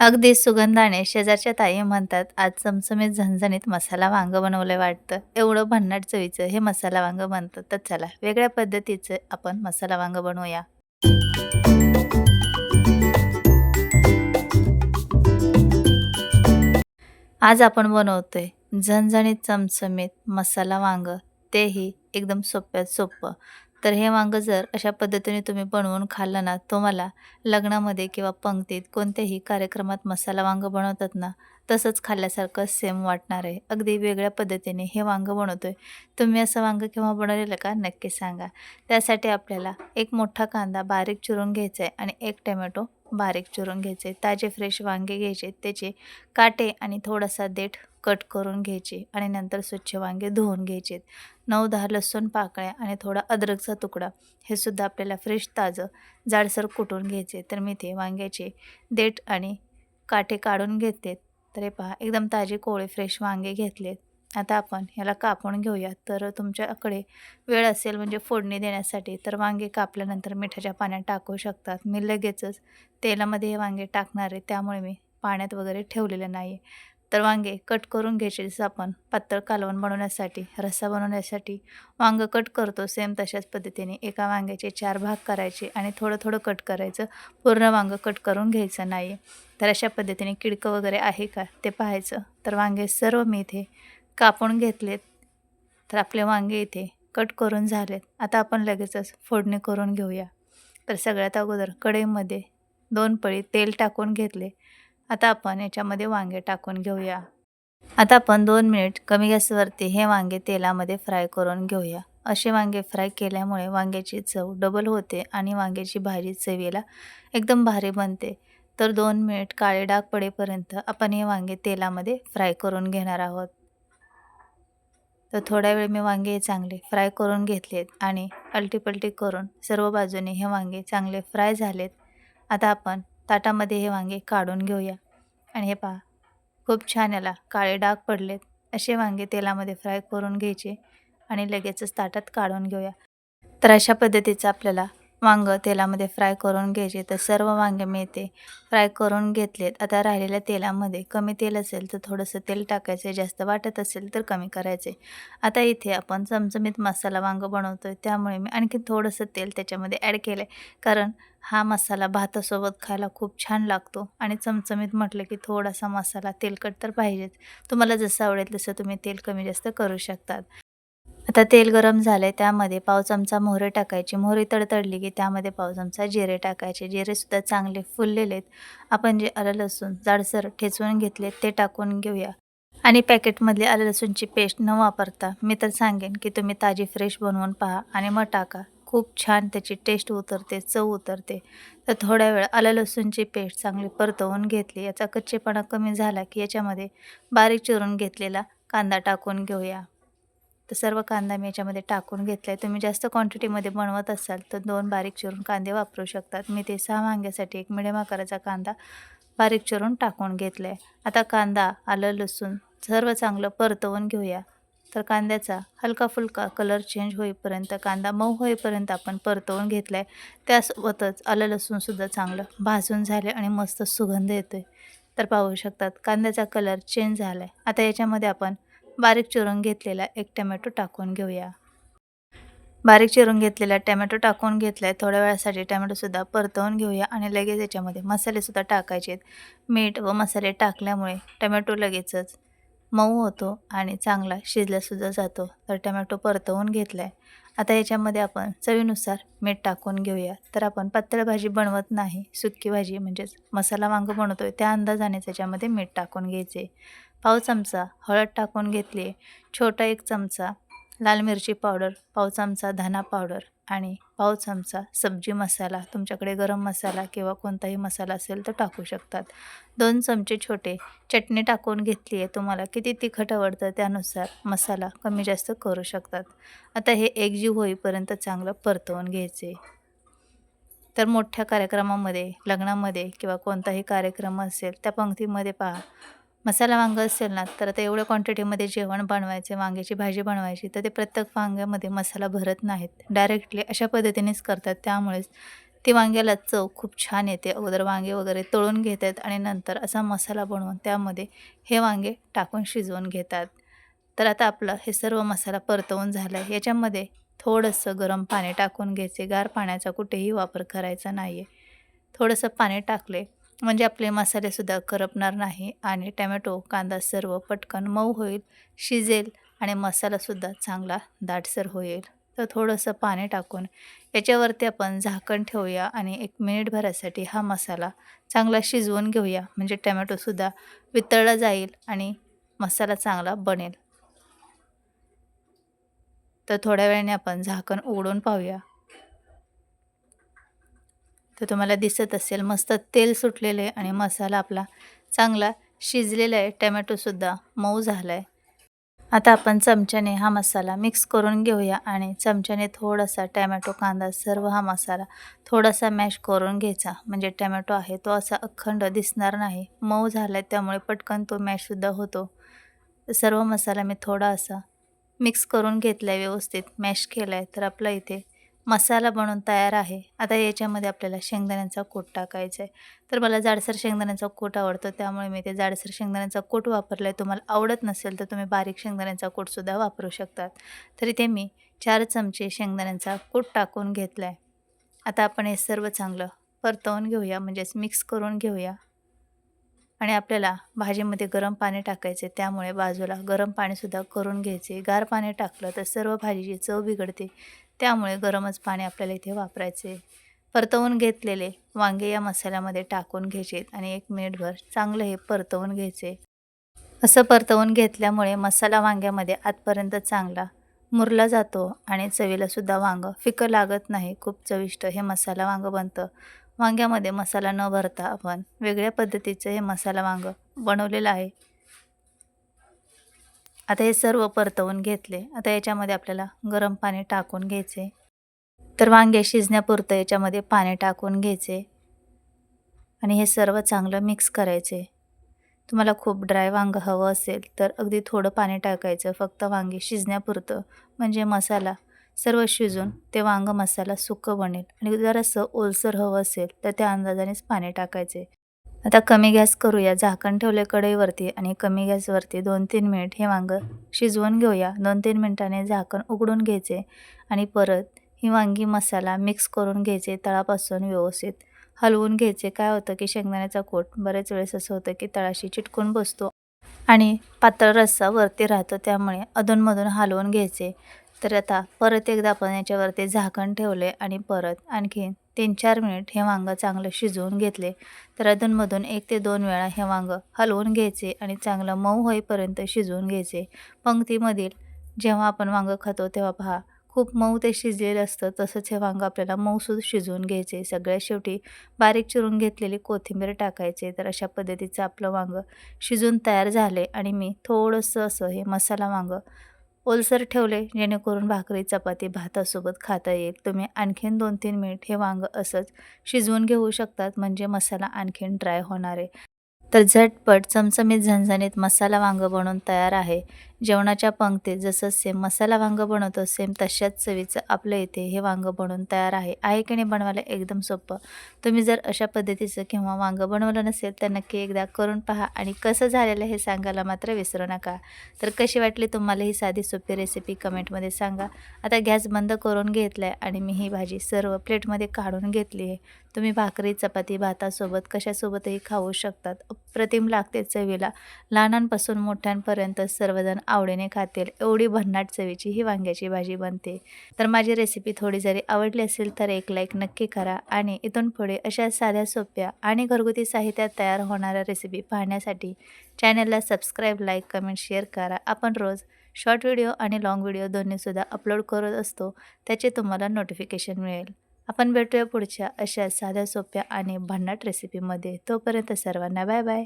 अगदी सुगंधाने शेजारच्या ताई म्हणतात आज चमचमीत झणझणीत मसाला वांगं बनवलं वाटतं. एवढं भन्नाट चवीचं हे मसाला वांगं बनतं. तर चला वेगळ्या पद्धतीचं आपण मसाला वांगं बनवूया. आज आपण बनवतोय झणझणीत चमचमीत मसाला वांगं. तेही एकदम सोप्यात सोपं. तर हे वांगं जर अशा पद्धतीने तुम्ही बनवून खाल्लं ना तुम्हाला लग्नामध्ये किंवा पंक्तीत कोणत्याही कार्यक्रमात मसाला वांगं बनवतात ना तसंच खाल्ल्यासारखं सेम वाटणार आहे. अगदी वेगळ्या पद्धतीने हे वांगं बनवतो आहे तुम्ही असं वांगं केव्हा बनवलेलं का? नक्की सांगा. त्यासाठी आपल्याला एक मोठा कांदा बारीक चिरून घ्यायचा आहे आणि एक टमॅटो बारीक चिरून घ्यायचे ताजे फ्रेश वांगे घ्यायचे. त्याचे काटे आणि थोडासा देठ कट करून घ्यायचे आणि नंतर स्वच्छ वांगे धुवून घ्यायचे नऊ दहा लसूण पाकळ्या आणि थोडा अद्रकचा तुकडा. हे सुद्धा आपल्याला फ्रेश ताजं जाडसर कुटून घ्यायचे तर मी ते वांग्याचे देठ आणि काटे काढून घेते. तर हे पहा एकदम ताजे कोळे फ्रेश वांगे घेतलेत. आता आपण ह्याला कापून घेऊयात तर तुमच्याकडे वेळ असेल म्हणजे फोडणी देण्यासाठी तर वांगे कापल्यानंतर मिठाच्या पाण्यात टाकू शकतात. मी लगेचच तेलामध्ये हे वांगे टाकणार आहे. त्यामुळे मी पाण्यात वगैरे ठेवलेलं नाही आहे तर वांगे कट करून घ्यायचे जसं आपण पातळ कालवण बनवण्यासाठी रस्सा बनवण्यासाठी. वांगं कट करतो सेम तशाच पद्धतीने. एका वांग्याचे चार भाग करायचे आणि थोडं थोडं कट करायचं. पूर्ण वांगं कट करून घ्यायचं नाही. तर अशा पद्धतीने किडकं वगैरे आहे का ते पाहायचं. तर वांगे सर्व मी इथे कापून घेतलेत. तर आपले वांगे इथे कट करून झालेत. आता आपण लगेचच फोडणी करून घेऊया. तर सगळ्यात अगोदर कढईमध्ये दोन पळी तेल टाकून घेतले. आता आपण याच्यामध्ये वांगे टाकून घेऊया. आता आपण दोन मिनिट कमी गॅसवरती हे वांगे तेलामध्ये फ्राय करून घेऊया. असे वांगे फ्राय केल्यामुळे वांग्याची चव डबल होते आणि वांग्याची भाजी चवीला एकदम भारी बनते. तर दोन मिनिट काळे डाग पडेपर्यंत आपण हे वांगे तेलामध्ये फ्राय करून घेणार आहोत. तर थोड्या वेळ मी वांगे चांगले फ्राय करून घेतलेत आणि अलटीपलटी करून सर्व बाजूने हे वांगे चांगले फ्राय झालेत. आता आपण ताटामध्ये हे वांगे काढून घेऊया. आणि हे पहा खूप छान याला काळे डाग पडलेत. असे वांगे तेलामध्ये फ्राय करून घ्यायचे आणि लगेचच ताटात काढून घेऊया. तर अशा पद्धतीचं आपल्याला वांगं तेलामध्ये फ्राय करून घ्यायचे. तर सर्व वांगे मी फ्राय करून घेतलेत. आता राहिलेल्या तेलामध्ये कमी तेल असेल तर थोडंसं तेल टाकायचं. जास्त वाटत असेल तर कमी करायचे. आता इथे आपण चमचमीत मसाला वांगं बनवतो आहे त्यामुळे मी आणखी थोडंसं तेल त्याच्यामध्ये ॲड केलं आहे कारण हा मसाला भातासोबत खायला खूप छान लागतो. आणि चमचमीत म्हटलं की थोडासा मसाला तेलकट तर पाहिजेच. तुम्हाला जसं आवडेल तसं तुम्ही तेल कमी जास्त करू शकतात. आता तेल गरम झालं त्यामध्ये पाव चमचा मोहरे टाकायचे. मोहरी तडतडली की त्यामध्ये पाव चमचा जिरे टाकायचे. जिरेसुद्धा चांगले फुललेले आहेत. आपण जे आलं लसूण जाडसर ठेचवून घेतले ते टाकून घेऊया. आणि पॅकेटमधली आलं लसूणची पेस्ट न वापरता मी तर सांगेन की तुम्ही ताजी फ्रेश बनवून पहा आणि मग टाका. खूप छान त्याची टेस्ट उतरते चव उतरते. तर थोड्या वेळ आलं लसूणची पेस्ट चांगली परतवून घेतली. याचा कच्चेपणा कमी झाला की याच्यामध्ये बारीक चिरून घेतलेला कांदा टाकून घेऊया. तर सर्व कांदा मी याच्यामध्ये टाकून घेतला आहे तुम्ही जास्त क्वांटिटीमध्ये बनवत असाल तर दोन बारीक चिरून कांदे वापरू शकतात. मी ते सहा वांग्यासाठी एक मिडियम आकाराचा कांदा बारीक चिरून टाकून घेतला आहे आता कांदा आलं लसूण सर्व चांगलं परतवून घेऊया. तर कांद्याचा हलका फुलका कलर चेंज होईपर्यंत कांदा मऊ होईपर्यंत आपण परतवून घेतला आहे त्यासोबतच आलं लसूणसुद्धा चांगलं भाजून झाले आणि मस्त सुगंध येतो आहे तर पाहू शकतात कांद्याचा कलर चेंज झाला आहे आता याच्यामध्ये आपण बारीक चिरून घेतलेला एक टमॅटो टाकून घेऊया. बारीक चिरून घेतलेला टमॅटो टाकून घेतला आहे थोड्या वेळासाठी टमॅटोसुद्धा परतवून घेऊया आणि लगेच याच्यामध्ये मसालेसुद्धा टाकायचे आहेत मीठ व मसाले टाकल्यामुळे टमॅटो लगेचच मऊ होतो आणि चांगला शिजलासुद्धा जातो. तर टमॅटो परतवून घेतला आहे आता याच्यामध्ये आपण चवीनुसार मीठ टाकून घेऊया. तर आपण पातळ भाजी बनवत नाही. सुक्की भाजी म्हणजेच मसाला वांग बनवतो आहे त्या अंदाजाने त्याच्यामध्ये मीठ टाकून घ्यायचे. पाव चमचा हळद टाकून घेतली. छोटा एक चमचा लाल मिरची पावडर पाव चमचा धना पावडर आणि पाव चमचा सब्जी मसाला. तुमच्याकडे गरम मसाला किंवा कोणताही मसाला असेल तर टाकू शकतात. दोन चमचे छोटे चटणी टाकून घेतली आहे. तुम्हाला किती तिखट आवडतं त्यानुसार मसाला कमी जास्त करू शकतात. आता हे एकजीव होईपर्यंत चांगलं परतवून घ्यायचे. तर मोठ्या कार्यक्रमामध्ये लग्नामध्ये किंवा कोणताही कार्यक्रम असेल त्या पंक्तीमध्ये पहा. मसाला वांगं असेल ना तर आता एवढ्या क्वांटिटीमध्ये जेवण बनवायचे वांग्याची भाजी बनवायची तर ते प्रत्येक वांग्यामध्ये मसाला भरत नाहीत. डायरेक्टली अशा पद्धतीनेच करतात. त्यामुळेच ती वांग्याला चव खूप छान येते. अगोदर वांगे वगैरे तळून घेतात आणि नंतर असा मसाला बनवून त्यामध्ये हे वांगे टाकून शिजवून घेतात. तर आता आपलं हे सर्व मसाला परतवून झाला आहे याच्यामध्ये थोडंसं गरम पाणी टाकून घ्यायचे. गार पाण्याचा कुठेही वापर करायचा नाही आहे थोडंसं पाणी टाकले म्हणजे आपले मसालेसुद्धा करपणार नाही आणि टॅमॅटो कांदा सर्व पटकन मऊ होईल शिजेल आणि मसालासुद्धा चांगला दाटसर होईल. तर थोडंसं पाणी टाकून याच्यावरती आपण झाकण ठेवूया आणि एक मिनिटभरासाठी हा मसाला चांगला शिजवून घेऊया. म्हणजे टमॅटोसुद्धा वितळला जाईल आणि मसाला चांगला बनेल. तर थोड्या वेळाने आपण झाकण उघडून पाहूया. तर तुम्हाला दिसत असेल मस्त तेल सुटलेलं आहे आणि मसाला आपला चांगला शिजलेला आहे. टमॅटोसुद्धा मऊ झाला आहे आता आपण चमच्याने हा मसाला मिक्स करून घेऊया आणि चमच्याने थोडासा टॅमॅटो कांदा सर्व हा मसाला थोडासा मॅश करून घ्यायचा. म्हणजे टॅमॅटो आहे तो असा अखंड दिसणार नाही. मऊ झाला आहे त्यामुळे पटकन तो मॅशसुद्धा होतो. सर्व मसाला मी थोडा असा मिक्स करून घेतला आहे व्यवस्थित. मॅश केला आहे तर आपला इथे मसाला बनवून तयार आहे. आता याच्यामध्ये आपल्याला शेंगदाण्याचा कूट टाकायचा आहे. तर मला जाडसर शेंगदाण्याचा कूट आवडतो. त्यामुळे मी ते जाडसर शेंगदाण्याचा कूट वापरला आहे तुम्हाला आवडत नसेल तर तुम्ही बारीक शेंगदाण्याचा कूटसुद्धा वापरू शकतात. तर इथे मी चार चमचे शेंगदाण्याचा कूट टाकून घेतला आहे आता आपण हे सर्व चांगलं परतवून घेऊया. म्हणजेच मिक्स करून घेऊया. आणि आपल्याला भाजीमध्ये गरम पाणी टाकायचे त्यामुळे बाजूला गरम पाणीसुद्धा करून घ्यायचे गार पाणी टाकलं तर सर्व भाजीची चव बिघडते. त्यामुळे गरमच पाणी आपल्याला इथे वापरायचे. परतवून घेतलेले. वांगे या मसाल्यामध्ये टाकून घ्यायचे आणि एक मिनिटभर चांगलं हे परतवून घ्यायचे. असं परतवून घेतल्यामुळे मसाला वांग्यामध्ये आतपर्यंत चांगला मुरला जातो आणि चवीलासुद्धा वांगं. फिकं लागत नाही. खूप चविष्ट हे मसाला वांगं बनतं. वांग्यामध्ये मसाला न भरता आपण वेगळ्या पद्धतीचं हे मसाला वांगं बनवलेलं आहे. आता हे सर्व परतवून घेतले. आता याच्यामध्ये आपल्याला गरम पाणी टाकून घ्यायचे. तर वांगे शिजण्यापुरतं याच्यामध्ये पाणी टाकून घ्यायचे. आणि हे सर्व चांगलं मिक्स करायचे. तुम्हाला खूप ड्राय वांगं हवं असेल तर अगदी थोडं पाणी टाकायचं फक्त वांगे शिजण्यापुरतं. म्हणजे मसाला सर्व शिजून ते वांग मसाला सुकं बनेल. आणि जरासं ओलसर हवं असेल तर त्या अंदाजानेच पाणी टाकायचे. आता कमी गॅस करूया. झाकण ठेवले कढईवरती आणि कमी गॅसवरती दोन तीन मिनिट हे वांगं शिजवून घेऊया. दोन तीन मिनटाने झाकण उघडून घ्यायचे आणि परत ही वांगी मसाला मिक्स करून घ्यायचे तळापासून व्यवस्थित. हलवून घ्यायचे. काय होतं की शेंगदाण्याचा कोट बरेच वेळेस असं होतं की तळाशी चिटकून बसतो आणि पातळ रस्सा वरती राहतो त्यामुळे अधूनमधून हलवून घ्यायचे. तर आता परत एकदा आपण याच्यावरती झाकण ठेवले आणि परत आणखी तीन चार मिनिट हे वांगं चांगलं शिजवून घेतले. तर अधूनमधून एक ते दोन वेळा हे वांगं हलवून घ्यायचे आणि चांगलं मऊ होईपर्यंत शिजवून घ्यायचे. पंक्तीमधील जेव्हा आपण वांगं खातो तेव्हा पहा खूप मऊ ते शिजलेलं असतं तसंच हे वांगं आपल्याला मऊसूद शिजवून घ्यायचे. सगळ्या शेवटी बारीक चिरून घेतलेली कोथिंबीर टाकायचे. तर अशा पद्धतीचं आपलं वांगं शिजून तयार झाले आणि मी थोडंसं असं हे मसाला वांगं ओलसर ठेवले जेणेकरून भाकरी चपाती भातासोबत खाता येईल. तुम्ही आणखीन दोन तीन मिनिट हे वांगं असंच शिजवून घेऊ शकतात म्हणजे मसाला आणखीन ड्राय होणार आहे. तर झटपट चमचमीत झणझणीत मसाला वांगं बनवून तयार आहे. जेवणाच्या पंक्तीत जसं सेम मसाला वांगं बनवतो सेम तशाच चवीचं आपलं इथे हे वांगं बनवून तयार आहे. आहे की नाही बनवायला एकदम सोपं. तुम्ही जर अशा पद्धतीचं किंवा वांगं बनवलं नसेल तर नक्की एकदा करून पहा आणि कसं झालेलं हे सांगायला मात्र विसरू नका. तर कशी वाटली तुम्हाला ही साधी सोपी रेसिपी कमेंटमध्ये सांगा. आता गॅस बंद करून घेतला आहे आणि मी ही भाजी सर्व प्लेटमध्ये काढून घेतली आहे. तुम्ही भाकरी चपाती भातासोबत कशासोबतही खाऊ शकतात. अप्रतिम लागते चवीला. लहानांपासून मोठ्यांपर्यंत सर्वजण आवडीने खातील. एवढी भन्नाट चवीची ही वांग्याची भाजी बनते. तर माझी रेसिपी थोडी जरी आवडली असेल तर एक लाईक नक्की करा आणि इथून पुढे अशा साध्या सोप्या आणि घरगुती साहित्यात तयार होणाऱ्या रेसिपी पाहण्यासाठी चॅनलला सबस्क्राईब लाईक कमेंट शेअर करा. आपण रोज शॉर्ट व्हिडिओ आणि लाँग व्हिडिओ दोन्हीसुद्धा अपलोड करत असतो. त्याचे तुम्हाला नोटिफिकेशन मिळेल. आपण भेटूया पुढच्या अशा साध्या सोप्या आणि भन्नाट रेसिपीमध्ये तोपर्यंत सर्वांना बाय बाय